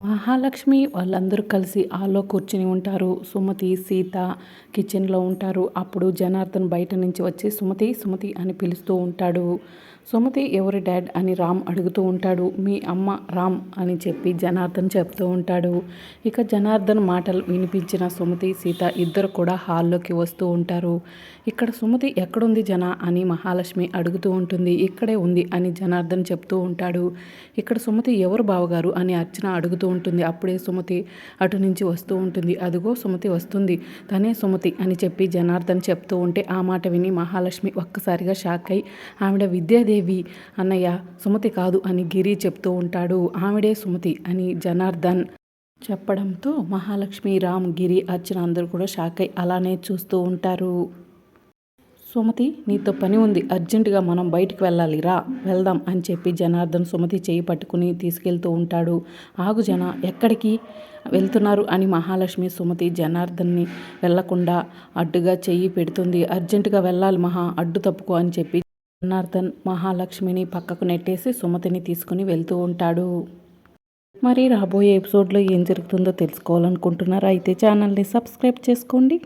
మహాలక్ష్మి వాళ్ళందరూ కలిసి హాల్లో కూర్చుని ఉంటారు. సుమతి సీత కిచెన్లో ఉంటారు. అప్పుడు జనార్దన్ బయట నుంచి వచ్చి సుమతి సుమతి అని పిలుస్తూ ఉంటాడు. సుమతి ఎవరి డాడ్? అని రామ్ అడుగుతూ ఉంటాడు. మీ అమ్మ రామ్ అని చెప్పి జనార్దన్ చెప్తూ ఉంటాడు. ఇక జనార్దన్ మాటలు వినిపించిన సుమతి సీత ఇద్దరు కూడా హాల్లోకి వస్తూ ఉంటారు. ఇక్కడ సుమతి ఎక్కడుంది జన? అని మహాలక్ష్మి అడుగుతూ ఉంటుంది. ఇక్కడే ఉంది అని జనార్దన్ చెప్తూ ఉంటాడు. ఇక్కడ సుమతి ఎవరు బావగారు? అని అర్చన అడుగుతూ ఉంటుంది. అప్పుడే సుమతి అటు నుంచి వస్తూ ఉంటుంది. అదిగో సుమతి వస్తుంది. తనే సుమతి అని చెప్పి జనార్దన్ చెప్తూ ఉంటే ఆ మాట విని మహాలక్ష్మి ఒక్కసారిగా షాక్ అయి ఆవిడ విద్యాదేవి అన్నయ్య సుమతి కాదు అని గిరి చెప్తూ ఉంటాడు. ఆవిడే సుమతి అని జనార్దన్ చెప్పడంతో మహాలక్ష్మి రామ్ గిరి అర్చన అందరూ కూడా షాక్ అయి అలానే చూస్తూ ఉంటారు. సుమతి నీతో పని ఉంది. అర్జెంటుగా మనం బయటికి వెళ్ళాలి. రా వెళ్దాం అని చెప్పి జనార్దన్ సుమతి చేయి పట్టుకుని తీసుకెళ్తూ ఉంటాడు. ఆగు జన ఎక్కడికి వెళ్తున్నారు అని మహాలక్ష్మి సుమతి జనార్దన్ని వెళ్ళకుండా అడ్డుగా చెయ్యి పెడుతుంది. అర్జెంటుగా వెళ్ళాలి మహా అడ్డు తప్పుకో అని చెప్పి జనార్దన్ మహాలక్ష్మిని పక్కకు నెట్టేసి సుమతిని తీసుకుని వెళ్తూ ఉంటాడు. మరి రాబోయే ఎపిసోడ్లో ఏం జరుగుతుందో తెలుసుకోవాలనుకుంటున్నారా? అయితే ఛానల్ని సబ్స్క్రైబ్ చేసుకోండి.